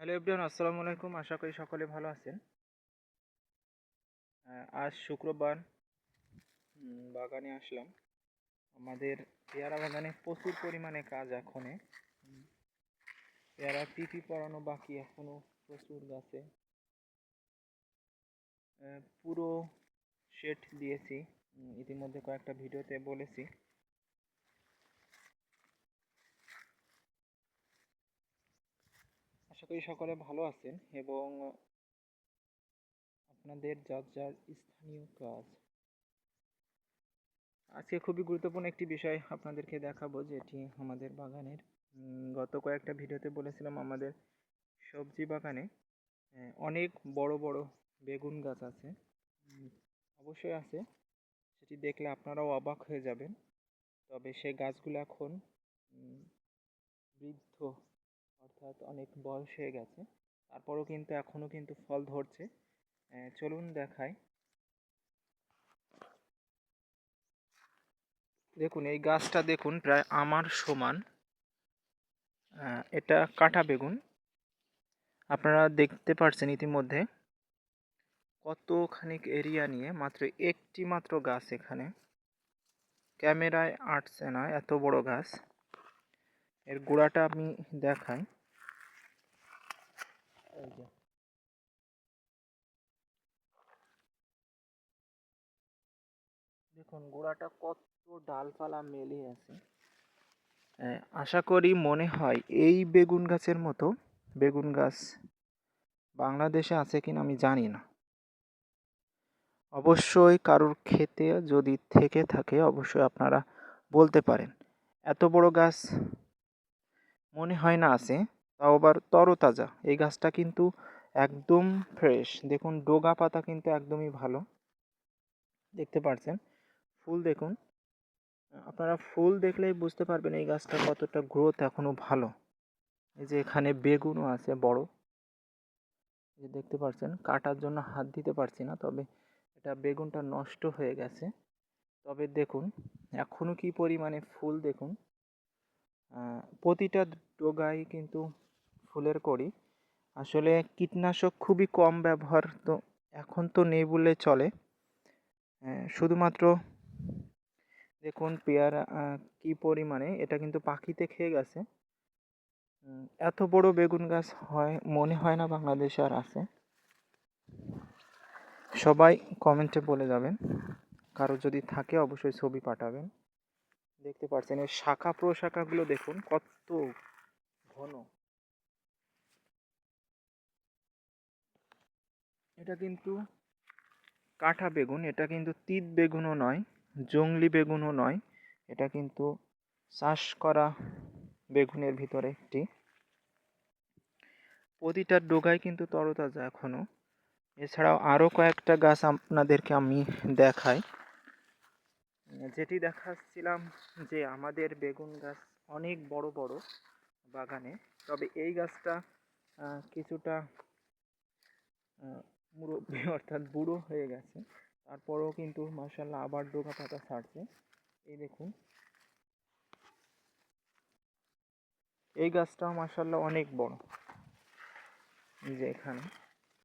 Hello everyone আসসালামু আলাইকুম। আশা করি সকলে ভালো আছেন। আজ শুক্রবার বাগানে আসলাম। আমাদের পেয়ারা বাগানে প্রচুর পরিমাণে কাজ এখনে। পেয়ারা পিপি পড়ানো বাকি এখনও প্রচুর গাছে। পুরো শেড দিয়েছি। ইতিমধ্যে কয়েকটা ভিডিওতে বলেছি। আশা করি সকলে ভালো আছেন এবং আপনাদের যার যার স্থানীয় কাজ। আজকে খুবই গুরুত্বপূর্ণ একটি বিষয় আপনাদেরকে দেখাবো, যেটি আমাদের বাগানের গত কয়েকটা ভিডিওতে বলেছিলাম আমাদের সবজি বাগানে অনেক বড় বড় বেগুন গাছ আছে। অবশ্যই আছে, সেটি দেখলে আপনারাও অবাক হয়ে যাবেন। তবে সেই গাছগুলো এখন বৃদ্ধ অর্থাৎ অনেক বয়স হয়ে গেছে। তারপরেও কিন্তু এখনও কিন্তু ফল ধরছে। চলুন দেখাই। দেখুন, এই গাছটা দেখুন প্রায় আমার সমান। এটা কাটা বেগুন। আপনারা দেখতে পারছেন ইতিমধ্যে কতখানিক এরিয়া নিয়ে মাত্র একটি মাত্র গাছ এখানে। ক্যামেরায় আটছে না, এত বড় গাছ। এর গোড়াটা আমি দেখাই। এই যে দেখুন গোড়াটা কত ডালপালা মেলে আছে। আশা করি মনে হয় এই বেগুন গাছের মতো বেগুন গাছ বাংলাদেশে আছে কিনা আমি জানি না। অবশ্যই কারোর ক্ষেতে যদি থেকে থাকে অবশ্যই আপনারা বলতে পারেন। এত বড় গাছ মনে হয় না আছে। তাও আবার তরতাজা। এই গাছটা কিন্তু একদম ফ্রেশ দেখুন, ডোগা পাতা কিন্তু একদমই ভালো। দেখতে পাচ্ছেন ফুল দেখুন। আপনারা ফুল দেখলেই বুঝতে পারবেন এই গাছটা কতটা গ্রোথ এখনও ভালো। এই যে এখানে বেগুনও আছে বড়। যে দেখতে পাচ্ছেন কাটার জন্য হাত দিতে পারছি না, তবে এটা বেগুনটা নষ্ট হয়ে গেছে। তবে দেখুন, এখনও কি পরিমাণে ফুল দেখুন। প্রতিটা ডোগায় কিন্তু ফুলের কড়ি। আসলে কীটনাশক খুবই কম ব্যবহার তো এখন তো নেই বললে চলে। আহ, শুধুমাত্র দেখুন পেয়ারা কি পরিমাণে এটা কিন্তু পাখিতে খেয়ে গেছে। এত বড় বেগুন গাছ হয় মনে হয় না বাংলাদেশে আর আছে। সবাই কমেন্টে বলে যাবেন। কারও যদি থাকে অবশ্যই ছবি পাঠাবেন। দেখতে পাচ্ছেন এর শাখা প্রশাখাগুলো দেখুন কত এটা কিন্তু কাঁঠা বেগুন, এটা কিন্তু তিত বেগুনও নয়, জংলি বেগুনও নয়, এটা কিন্তু চাষ করা বেগুনের ভিতরে একটি। প্রতিটা ডোগায় কিন্তু তরতাজা এখনও এছাড়াও আরও কয়েকটা গাছ আপনাদেরকে আমি দেখাই। যেটি দেখাচ্ছিলাম যে আমাদের বেগুন গাছ অনেক বড় বড় বাগানে, তবে এই গাছটা কিছুটা মুরব্বি অর্থাৎ বুড়ো হয়ে গেছে। তারপরেও কিন্তু মার্শাল্লাহ আবার ডোকা পাতা ছাড়ছে। এই দেখুন। এই গাছটাও মার্শাল্লাহ অনেক বড়। এই যে এখানে।